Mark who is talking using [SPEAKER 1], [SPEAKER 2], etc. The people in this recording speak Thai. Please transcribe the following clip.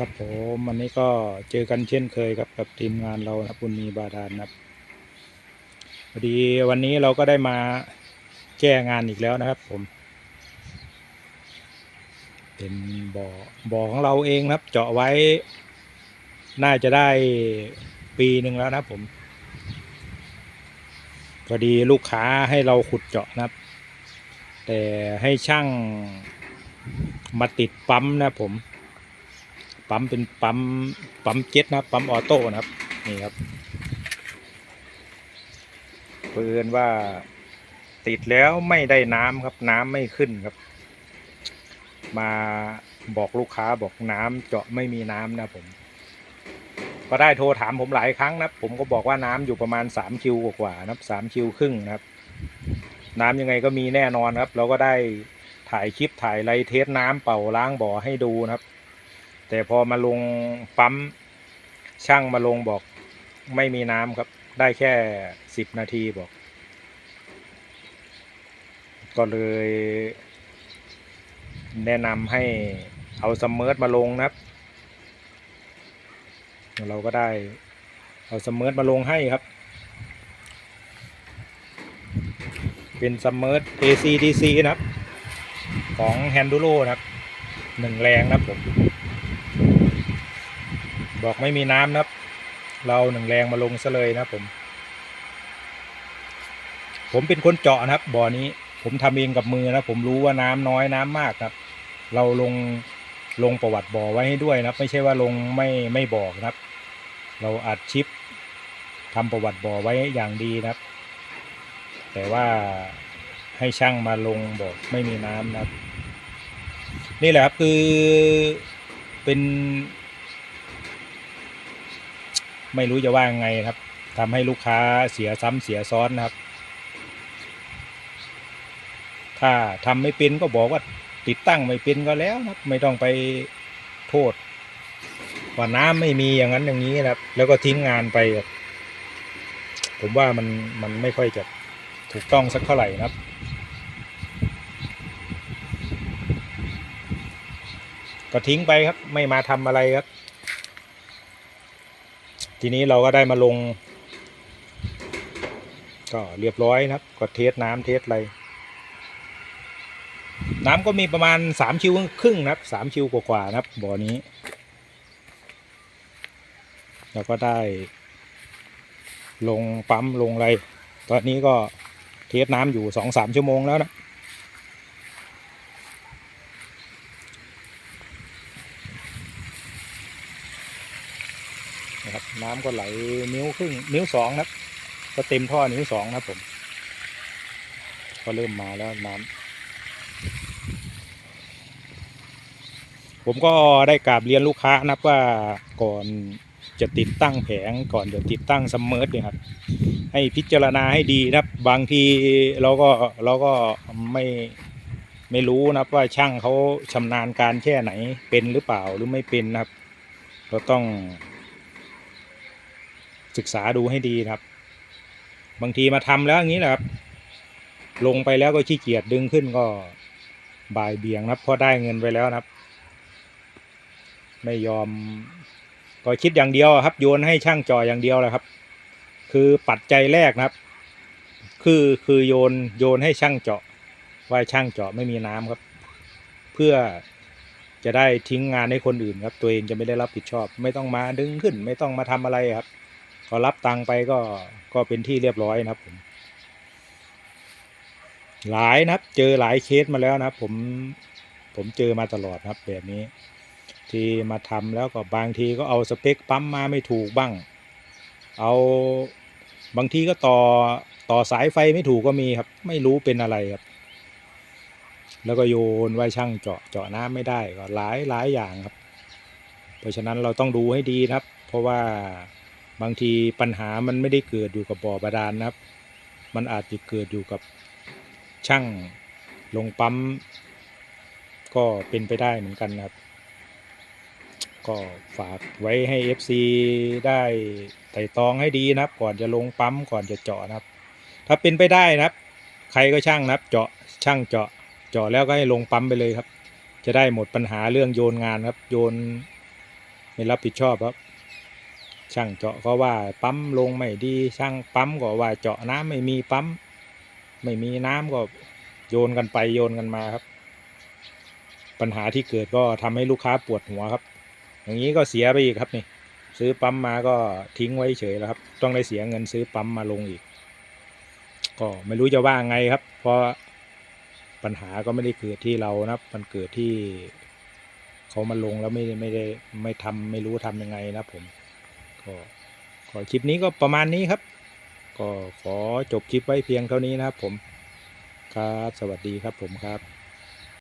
[SPEAKER 1] ครับผมวันนี้ก็เจอกันเช่นเคยครับกับทีมงานเรานะบุญมีบาดาลนะครับพอดีวันนี้เราก็ได้มาแก้งานอีกแล้วนะครับ ผม เป็นบ่อบ่อของเราเองครับ เจาะไว้ น่าจะได้ปีหนึ่งแล้วนะผมพอดีลูกค้าให้เราขุดเจาะนะครับ แต่ให้ช่างมาติดปั๊มนะผม ปั๊มเป็นปั๊มปั๊มเจ็ตนะปั๊มออโต้นะครับนี่ครับเพื่อนว่าติดแล้วไม่ได้น้ำครับ น้ำไม่ขึ้นครับ มาบอกลูกค้าบอกน้ำเจาะไม่มีน้ำนะผม ก็ได้โทรถามผมหลายครั้งนะผมก็บอกว่าน้ำอยู่ประมาณสามคิวกว่าๆนะสามคิวครึ่งนะครับ น้ำยังไงก็มีแน่นอนครับ เราก็ได้ถ่ายคลิปถ่ายไลฟ์เทสน้ำเป่าล้างบ่อให้ดูนะครับ แต่พอมาลงปั๊มช่างมาลงบอกไม่มีน้ำครับ ได้แค่สิบนาทีบอก ก็เลย แนะนำให้เอาซัมเมอร์มาลงนะครับ เราก็ได้เอาซัมเมอร์มาลงให้ครับ เป็นซัมเมอร์ ACDC นะครับ ของ h a n d u r o นะครับหนึ่งแรงนะครับผม บอกไม่มีน้ำนะครับ เราหนึ่งแรงมาลงซะเลยนะผม ผมเป็นคนเจาะนะครับ บ่อนี้ ผมทำเองกับมือนะผมรู้ว่าน้ำน้อยน้ำมากครับ เราลงลงประวัติบ่อไว้ให้ด้วยนะครับ ไม่ใช่ว่าลงไม่ไม่บอกนะครับ เราอัดชิปทำประวัติบ่อไว้อย่างดีนะครับ แต่ว่าให้ช่างมาลงบอกไม่มีน้ำนะครับ นี่แหละครับคือเป็น ไม่รู้จะว่างไงครับทำให้ลูกค้าเสียซ้ำเสียซ้อนนะครับ ถ้าทำไม่เป็นก็บอกว่าติดตั้งไม่เป็นก็แล้วครับ ไม่ต้องไปโทษว่าน้ำไม่มีอย่างนั้นอย่างนี้นะครับ แล้วก็ทิ้งงานไปครับผมว่ามันมันไม่ค่อยจะถูกต้องสักเท่าไหร่นะครับ ก็ทิ้งไปครับ ไม่มาทำอะไรครับ ทีนี้เราก็ได้มาลง ก็เรียบร้อยนะครับ ก็เทสน้ำเทสอะไรน้ำก็มีประมาณสามชิวครึ่งนะครับสามชิวกว่าๆนะครับบ่อนี้เราก็ได้ ลงปั๊มลงอะไร ตอนนี้ก็เทสน้ำอยู่สองสามชั่วโมงแล้วนะ นะครับ น้ำก็ไหลนิ้วครึ่งนิ้วสองนะครับ ก็เต็มท่อนิ้วสองนะผม ก็เริ่มมาแล้วน้ำผมก็ได้กราบเรียนลูกค้านะว่าก่อนจะติดตั้งแผงก่อนจะติดตั้งซัมเมอร์เนี่ยครับ ให้พิจารณาให้ดีนะครับบางทีเราก็เราก็ไม่ไม่รู้นะครับว่าช่างเขาชำนาญการแค่ไหนเป็นหรือเปล่าหรือไม่เป็นนะครับ เราต้อง ศึกษาดูให้ดีครับ บางทีมาทำแล้วอย่างนี้แหละครับ ลงไปแล้วก็ขี้เกียจดึงขึ้นก็บ่ายเบี่ยงนะครับเพราะได้เงินไปแล้วนะครับ ไม่ยอม ก็คิดอย่างเดียวครับ โยนให้ช่างจ่ออย่างเดียวแหละครับ คือปัจจัยแรกนะครับ คือคือโยนโยนให้ช่างเจาะว่าช่างเจาะไม่มีน้ำครับ เพื่อจะได้ทิ้งงานให้คนอื่นครับ ตัวเองจะไม่ได้รับผิดชอบ ไม่ต้องมาดึงขึ้น ไม่ต้องมาทำอะไรครับ ก็รับตังไปก็ก็เป็นที่เรียบร้อยนะครับผม หลายนะครับ เจอหลายเคสมาแล้วนะครับ ผมผมเจอมาตลอดครับ แบบนี้ ที่มาทำแล้วก็บางทีก็เอาสเปคปั๊มมาไม่ถูกบ้าง เอาบางทีก็ต่อต่อสายไฟไม่ถูกก็มีครับ ไม่รู้เป็นอะไรครับ แล้วก็โยนไว้ช่างเจาะเจาะน้ำไม่ได้ก็หลายหลายอย่างครับ เพราะฉะนั้นเราต้องดูให้ดีนะครับ เพราะว่า บางทีปัญหามันไม่ได้เกิดอยู่กับบ่อบาดาลนะครับ มันอาจจะเกิดอยู่กับช่างลงปั๊ม ก็เป็นไปได้เหมือนกันนะครับ ก็ฝากไว้ให้ FC ได้ไต่ตองให้ดีนะครับ ก่อนจะลงปั๊มก่อนจะเจาะนะครับ ถ้าเป็นไปได้นะครับ ใครก็ช่างนะครับ เจาะช่างเจาะเจาะแล้วก็ให้ลงปั๊มไปเลยครับ จะได้หมดปัญหาเรื่องโยนงานครับ โยนไม่รับผิดชอบครับ ช่างเจาะก็ว่าปั๊มลงไม่ดีช่างปั๊มก็ว่าเจาะน้ำไม่มีปั๊ม ไม่มีน้ำก็โยนกันไปโยนกันมาครับ ปัญหาที่เกิดก็ทำให้ลูกค้าปวดหัวครับ อย่างนี้ก็เสียไปอีกครับนี่ซื้อปั๊มมาก็ทิ้งไว้เฉยแล้วครับ ต้องได้เสียเงินซื้อปั๊มมาลงอีก ก็ไม่รู้จะว่าไงครับ เพราะปัญหาก็ไม่ได้เกิดที่เรานะมันเกิดที่เขามาลงแล้วไม่ได้ไม่ได้ไม่ทำไม่รู้ทำยังไงนะผม ก็ขอคลิปนี้ก็ประมาณนี้ครับ ก็ขอจบคลิปไว้เพียงเท่านี้นะครับผม ครับ สวัสดีครับผมครับ